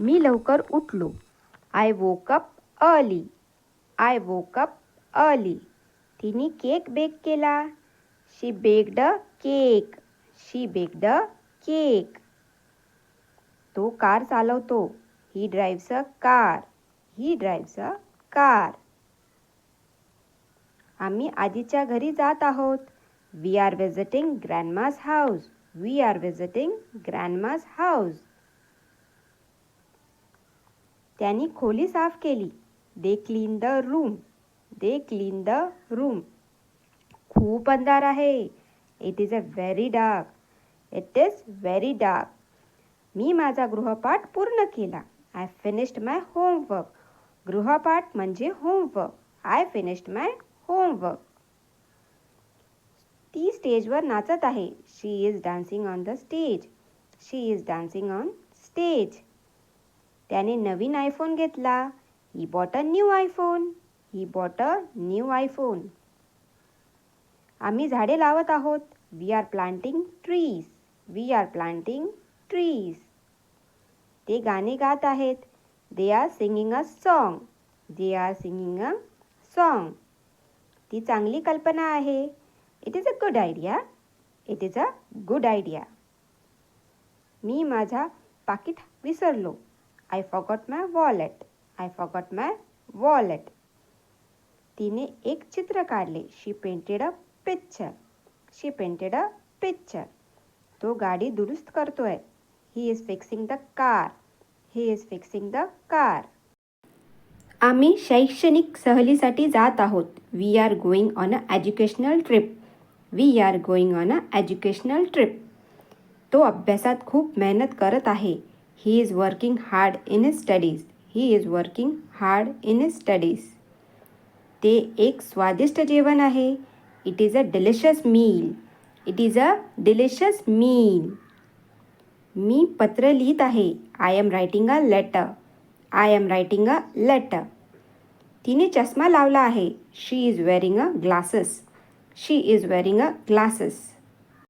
मी लवकर उठलो. I woke up early I woke up early तिने केक बेक केला. She baked cake she baked cake तो car चालवतो. He ड्राईव्हस a car he ड्राईव्हस a car आम्ही आजीच्या घरी जात आहोत. We are visiting grandma's house we are visiting grandma's house त्यांनी खोली साफ केली. They clean the room. They clean the room. खूप अंधार आहे. It is a very dark it is very dark मी माझा गृहपाठ पूर्ण केला. आय फिनिश्ड माय होमवर्क गृहपाठ म्हणजे homework I finished my homework ती स्टेजवर नाचत आहे. She is dancing on the stage she is dancing on stage त्याने नवीन आयफोन घेतला. He bought a new iPhone he bought a new iPhone आम्ही झाडे लावत आहोत. We are planting trees we are planting trees ते गाणे गात आहेत. They are singing a song they are singing a song ती चांगली कल्पना आहे. It is a good idea it is a good idea मी माझा पाकिट विसरलो. I forgot my wallet I forgot my wallet तिने एक चित्र काढले. She painted a picture she painted a picture तो गाडी दुरुस्त करतोय. He is fixing the car he is fixing the car आम्ही शैक्षणिक सहलीसाठी जात आहोत. We are going on a educational trip we are going on a educational trip तो अभ्यासात खूप मेहनत करत आहे. He is working hard in his studies he is working hard in his studies ते एक स्वादिष्ट जेवण आहे. It is a delicious meal it is a delicious meal मी पत्र लिहित आहे. I am writing a letter I am writing a letter तिने चष्मा लावला आहे. She is wearing a glasses she is wearing a glasses